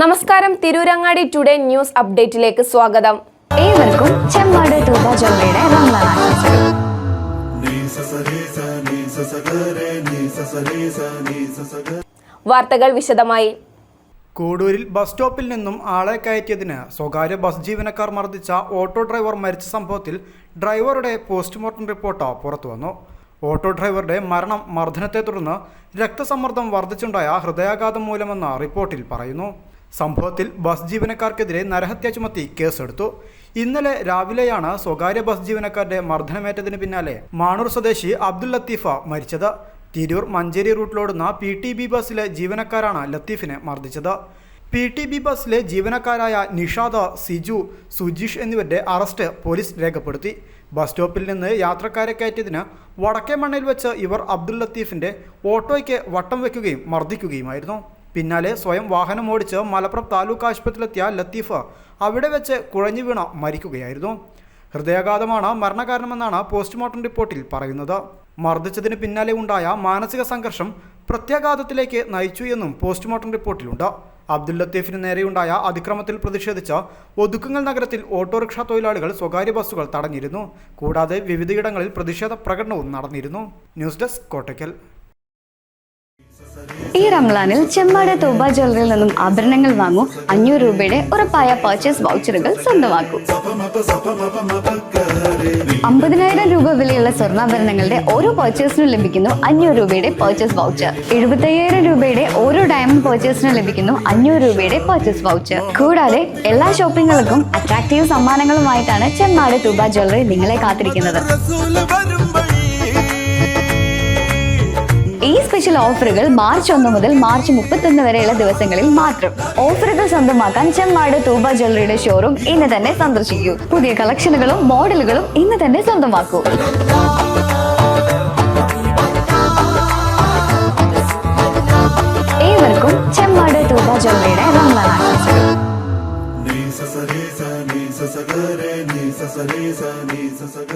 നമസ്കാരം. Tirurangadi today news അപ്ഡേറ്റിലേക്ക് സ്വാഗതം. ഏവർക്കും ചെമ്മാട് തൂബ വാർത്തകൾ വിശദമായി. കോഡൂരിൽ ബസ് സ്റ്റോപ്പിൽ നിന്നും ആളെ കയറ്റിയതിന് സ്വകാര്യ ബസ് ജീവനക്കാർ മർദ്ദിച്ച ഓട്ടോ ഡ്രൈവർ മരിച്ച സംഭവത്തിൽ ഡ്രൈവറുടെ പോസ്റ്റ്മോർട്ടം റിപ്പോർട്ട് പുറത്തുവന്നു ഓട്ടോ ഡ്രൈവറുടെ മരണം മർദ്ദനത്തെ തുടർന്ന് രക്തസമ്മർദ്ദം വർദ്ധിച്ചുണ്ടായ ഹൃദയാഘാതം മൂലമെന്ന് റിപ്പോർട്ടിൽ പറയുന്നു. സംഭവത്തിൽ ബസ് ജീവനക്കാർക്കെതിരെ നരഹത്യ ചുമത്തി കേസെടുത്തു. ഇന്നലെ രാവിലെയാണ് സ്വകാര്യ ബസ് ജീവനക്കാരുടെ മർദ്ദനമേറ്റതിന് പിന്നാലെ മാണൂർ സ്വദേശി അബ്ദുൽ ലത്തീഫ മരിച്ചത്. തിരൂർ മഞ്ചേരി റൂട്ടിലോടുന്ന പി ടി ബി ബസ്സിലെ ജീവനക്കാരാണ് ലത്തീഫിനെ മർദ്ദിച്ചത്. പി ടി ബി ബസ്സിലെ ജീവനക്കാരായ നിഷാദ സിജു സുജീഷ് എന്നിവരുടെ അറസ്റ്റ് പോലീസ് രേഖപ്പെടുത്തി. ബസ് സ്റ്റോപ്പിൽ നിന്ന് യാത്രക്കാരെ കയറ്റിയതിന് വടക്കേ മണ്ണയിൽ വെച്ച് ഇവർ അബ്ദുൽ ലത്തീഫിന്റെ ഓട്ടോയ്ക്ക് വട്ടം വയ്ക്കുകയും മർദ്ദിക്കുകയുമായിരുന്നു. പിന്നാലെ സ്വയം വാഹനം ഓടിച്ച് മലപ്പുറം താലൂക്ക് ആശുപത്രിയിലെത്തിയ ലത്തീഫ് അവിടെ വെച്ച് കുഴഞ്ഞു വീണ മരിക്കുകയായിരുന്നു. ഹൃദയാഘാതമാണ് മരണകാരണമെന്നാണ് പോസ്റ്റ്മോർട്ടം റിപ്പോർട്ടിൽ പറയുന്നത്. മർദ്ദിച്ചതിന് പിന്നാലെ ഉണ്ടായ മാനസിക സംഘർഷം പ്രത്യാഘാതത്തിലേക്ക് നയിച്ചു എന്നും പോസ്റ്റ്മോർട്ടം റിപ്പോർട്ടിലുണ്ട്. അബ്ദുൽ ലത്തീഫിന് നേരെയുണ്ടായ അതിക്രമത്തിൽ പ്രതിഷേധിച്ച് ഒതുക്കുങ്ങൽ നഗരത്തിൽ ഓട്ടോറിക്ഷ തൊഴിലാളികൾ സ്വകാര്യ ബസ്സുകൾ തടഞ്ഞിരുന്നു. കൂടാതെ വിവിധയിടങ്ങളിൽ പ്രതിഷേധ പ്രകടനവും നടന്നിരുന്നു. ന്യൂസ് ഡെസ്ക് കോട്ടയ്ക്കൽ. ഈ റംലാനിൽ ചെമ്മാട് തോബ ജ്വല്ലറിയിൽ നിന്നും ആഭരണങ്ങൾ വാങ്ങൂ. അഞ്ഞൂറ് രൂപയുടെ ഉറപ്പായ പർച്ചേസ് വൗച്ചറുകൾ സ്വന്തമാക്കൂ. അമ്പതിനായിരം രൂപ വിലയുള്ള സ്വർണാഭരണങ്ങളുടെ ഓരോ പർച്ചേസിനും ലഭിക്കുന്നു അഞ്ഞൂറ് രൂപയുടെ പർച്ചേസ് വൗച്ചർ എഴുപത്തയ്യായിരം രൂപയുടെ ഓരോ ഡയമണ്ട് പർച്ചേസിനും ലഭിക്കുന്നു അഞ്ഞൂറ് രൂപയുടെ പർച്ചേസ് വൗച്ചർ കൂടാതെ എല്ലാ ഷോപ്പിങ്ങുകൾക്കും അട്രാക്റ്റീവ് സമ്മാനങ്ങളുമായിട്ടാണ് ചെമ്മാട് തൂബ ജ്വല്ലറി നിങ്ങളെ കാത്തിരിക്കുന്നത്. ഈ സ്പെഷ്യൽ ഓഫറുകൾ മാർച്ച് ഒന്ന് മുതൽ മാർച്ച് മുപ്പത്തൊന്ന് വരെയുള്ള ദിവസങ്ങളിൽ മാത്രം. ഓഫറുകൾ സ്വന്തമാക്കാൻ ചെമ്മാട് തൂബ ജ്വല്ലറിയുടെ ഷോറൂം ഇന്ന് തന്നെ സന്ദർശിക്കൂ. പുതിയ കളക്ഷനുകളും മോഡലുകളും ഇന്ന് തന്നെ സ്വന്തമാക്കൂ. ഏവർക്കും ചെമ്മാട് തൂബ ജ്വല്ലറിയുടെ റംസാൻ ആശംസകൾ. ni sa sa ni sa sa ni sa sa ni sa sa